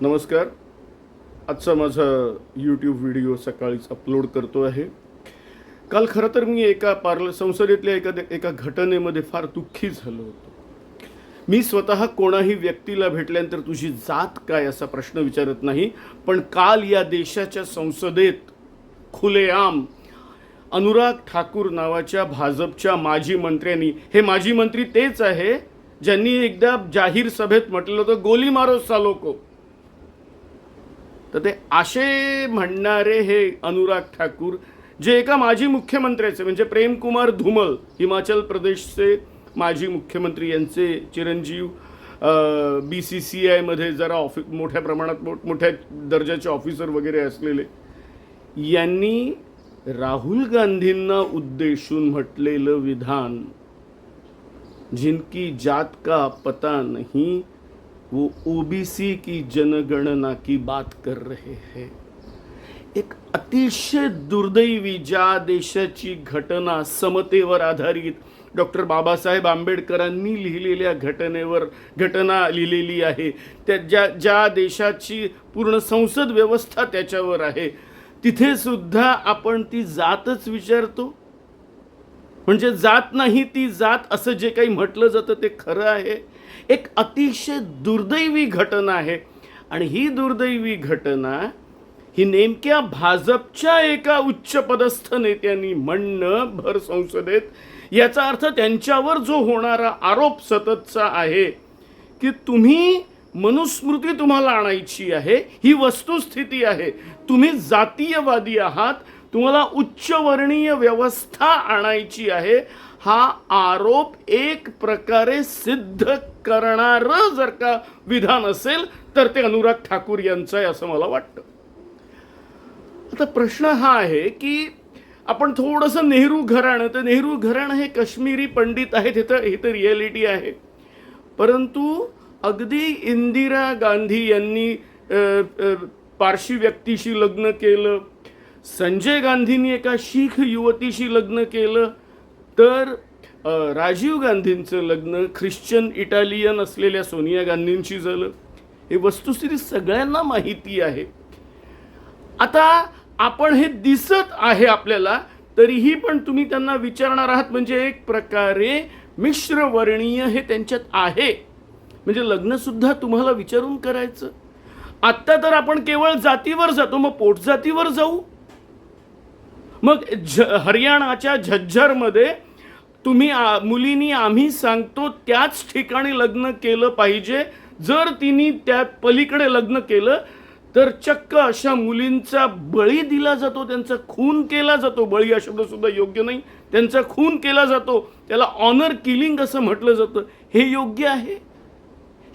नमस्कार. आजचा माझा यूट्यूब व्हिडिओ सकाळीच अपलोड करतो आहे. काल खरं तर मी एका पार्ल संसदेतल्या एका एका घटनेमध्ये फार दुःखी झालो होतो. मी स्वतः कोणाही व्यक्तीला भेटल्यानंतर तुझी जात काय असा प्रश्न विचारत नाही पण काल या देशाच्या संसदेत खुलेआम अनुराग ठाकूर नावाच्या भाजपच्या माजी मंत्र्यांनी हे माजी मंत्री तेच आहे ज्यांनी एकदा जाहीर सभेत म्हटलं होतं गोली मारो सालो तर ते असे म्हणणारे हे अनुराग ठाकूर जे एका माजी मुख्यमंत्र्याचे म्हणजे प्रेमकुमार धुमल हिमाचल प्रदेशचे माजी मुख्यमंत्री यांचे चिरंजीव बी सी सी आयमध्ये जरा ऑफि मोठ्या प्रमाणात मोठमोठ्या दर्जाचे ऑफिसर वगैरे असलेले यांनी राहुल गांधींना उद्देशून म्हटलेलं विधान जिनकी जात का पता नाही वो ओबीसी की जनगणना की बात कर रहे हैं। एक अतिशय दुर्दैवी ज्या देशाची घटना समतेवर आधारित डॉक्टर बाबासाहेब आंबेडकरांनी लिहिलेल्या घटनेवर घटना लिहिलेली आहे. त्या ज्या ज्या देशाची पूर्ण संसद व्यवस्था त्याच्यावर आहे. तिथे सुद्धा आपण ती जातच विचारतो. म्हणजे जात नाही ती जात असं जे काही म्हटलं जातं ते खरं आहे. एक अतिशय दुर्दैवी घटना आहे. आणि ही दुर्दैवी घटना ही नेमक्या भाजपच्या एका उच्चपदस्थ नेत्यांनी म्हणणं भर संसदेत याचा अर्थ त्यांच्यावर जो होणारा आरोप सततचा आहे की तुम्ही मनुस्मृती तुम्हाला आणायची आहे ही वस्तुस्थिती आहे. तुम्ही जातीयवादी आहात तुम्हाला उच्चवर्णीय व्यवस्था आणायची आहे. हा आरोप एक प्रकारे सिद्ध करणारं जर का विधान असेल तर ते अनुराग ठाकूर यांचं आहे असं मला वाटतं. आता प्रश्न हा आहे की आपण थोडंसं नेहरू घराणं तर नेहरू घराणं हे काश्मीरी पंडित आहेत हे तर हे तर रिॲलिटी आहे. परंतु अगदी इंदिरा गांधी यांनी पारशी व्यक्तीशी लग्न केलं संजय गांधींनी एका शीख युवतीशी लग्न केलं तर राजीव गांधींचं लग्न ख्रिश्चन इटालियन असलेल्या सोनिया गांधींशी झालं. हे वस्तुस्थिती सगळ्यांना माहिती आहे. आता आपण हे दिसत आहे आपल्याला तरीही पण तुम्ही त्यांना विचारणार आहात म्हणजे एक प्रकारे मिश्र वर्णीय हे त्यांच्यात आहे. म्हणजे लग्नसुद्धा तुम्हाला विचारून करायचं. आत्ता तर आपण केवळ जातीवर जातो मग पोटजातीवर जाऊ. मग झ हरियाणाच्या झज्जरमध्ये तुम्ही आ- मुलींनी आम्ही सांगतो त्याच ठिकाणी लग्न केलं पाहिजे. जर तिने त्या पलीकडे लग्न केलं तर चक्क अशा मुलींचा बळी दिला जातो त्यांचा खून केला जातो. बळी हा शब्दसुद्धा योग्य नाही. त्यांचा खून केला जातो. त्याला ऑनर किलिंग असं म्हटलं जातं. हे योग्य आहे?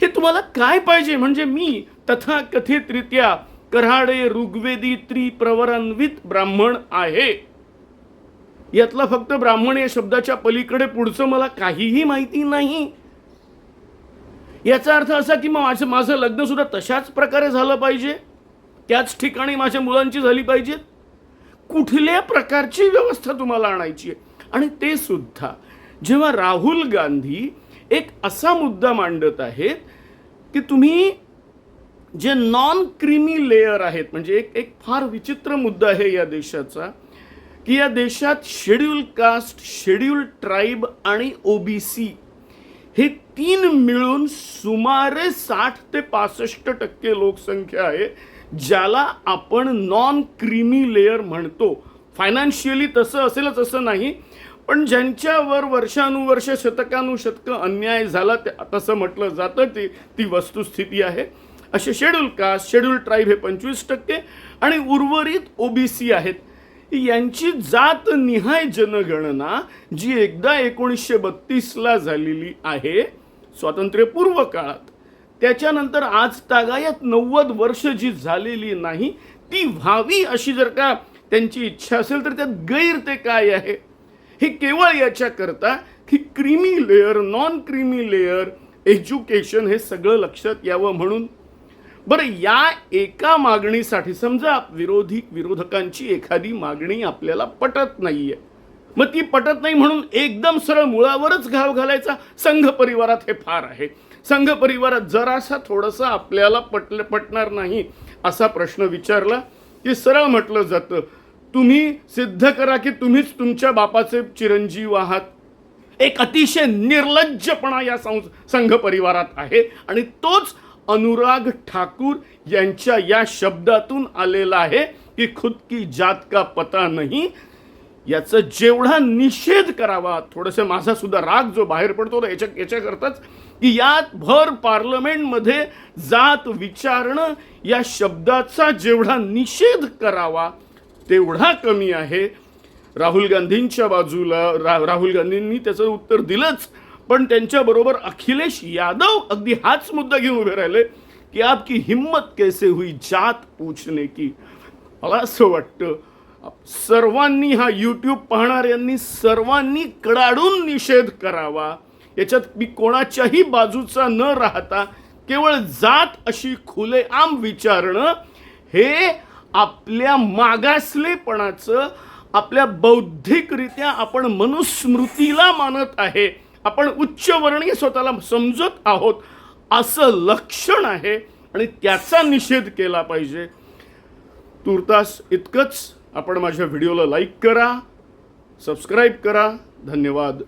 हे तुम्हाला काय पाहिजे? म्हणजे मी तथाकथितरित्या कराडे ऋग्वेदी त्रिप्रवरान्वित ब्राह्मण आहे. यातला फक्त ब्राह्मण या शब्दाच्या पलीकडे पुढचं मला काहीही माहिती नाही. याचा अर्थ असा की मग माझं माझं लग्न सुद्धा तशाच प्रकारे झालं पाहिजे. त्याच ठिकाणी माझ्या मुलांची झाली पाहिजेत कुठल्या प्रकारची व्यवस्था तुम्हाला आणायची आहे? आणि ते सुद्धा. जेव्हा राहुल गांधी एक असा मुद्दा मांडत आहेत की तुम्ही जे नॉन क्रिमी लेयर आहेत म्हणजे एक एक फार विचित्र मुद्दा आहे या देशाचा की या देशात शेड्यूल कास्ट शेड्यूल ट्राईब आणि ओबीसी हे तीन मिळून सुमारे साठ ते पासष्ट टक्के लोकसंख्या आहे ज्याला आपण नॉन क्रीमी लेअर म्हणतो. फायनान्शियली तसं असेलच असं नाही पण ज्यांच्यावर वर्षानुवर्ष शतकानुशतकं अन्याय झाला ते तसं म्हटलं जातं ती ती वस्तुस्थिती आहे. असे शेड्यूल कास्ट शेड्यूल ट्राईब हे पंचवीस टक्के आणि उर्वरित ओबीसी आहेत. यांची जात निहाय जनगणना जी एकदा एकोणीसशे बत्तीसला झालेली आहे स्वातंत्र्यपूर्व काळात त्याच्यानंतर आज तागायत नव्वद वर्ष जी झालेली नाही ती व्हावी अशी जर का त्यांची इच्छा असेल तर त्यात गैर ते काय आहे? हे केवळ याच्याकरता की creamy layer non creamy layer education हे सगळं लक्षात यावं म्हणून बरं या एका मागणीसाठी समजा विरोधी विरोधकांची एखादी मागणी आपल्याला पटत नाहीये. मग ती पटत नाही म्हणून एकदम सरळ मुळावरच घाव घालायचा? संघ परिवारात हे फार आहे. संघ परिवारात जरासा थोडासा आपल्याला पटल पटणार नाही असा प्रश्न विचारला की सरळ म्हटलं जातं तुम्ही सिद्ध करा की तुम्हीच तुमच्या बापाचे चिरंजीव आहात. एक अतिशय निर्लज्जपणा या संस संघ परिवारात आहे आणि तोच अनुराग ठाकूर यांच्या या शब्दातून आलेला आहे की खुद की जात का पता नाही. याचा जेवढा निषेध करावा थोडंसं माझा सुद्धा राग जो बाहेर पडतो ना याच्या याच्याकरताच की यात भर पार्लमेंटमध्ये जात विचारणं या शब्दाचा जेवढा निषेध करावा तेवढा कमी आहे. राहुल गांधींच्या बाजूला रा राहुल गांधींनी त्याचं उत्तर दिलंच. पण त्यांच्याबरोबर अखिलेश यादव अगदी हाच मुद्दा घेऊन उभे राहिले की आपकी हिम्मत कैसे हुई जात पूछने की. मला असं वाटतं सर्वांनी हा यूट्यूब पाहणाऱ्यांनी सर्वांनी कडाडून निषेध करावा. याच्यात मी कोणाच्याही बाजूचा न राहता केवळ जात अशी खुलेआम विचारणं हे आपल्या मागासलेपणाचं आपल्या बौद्धिकरित्या आपण मनुस्मृतीला मानत आहे. आपण उच्चवर्णीय स्वतःला समजत आहोत. असं लक्षण आहे आणि त्याचा निषेध केला पाहिजे. तुर्तास इतकंच. आपण माझ्या व्हिडिओला लाईक करा सबस्क्राईब करा. धन्यवाद.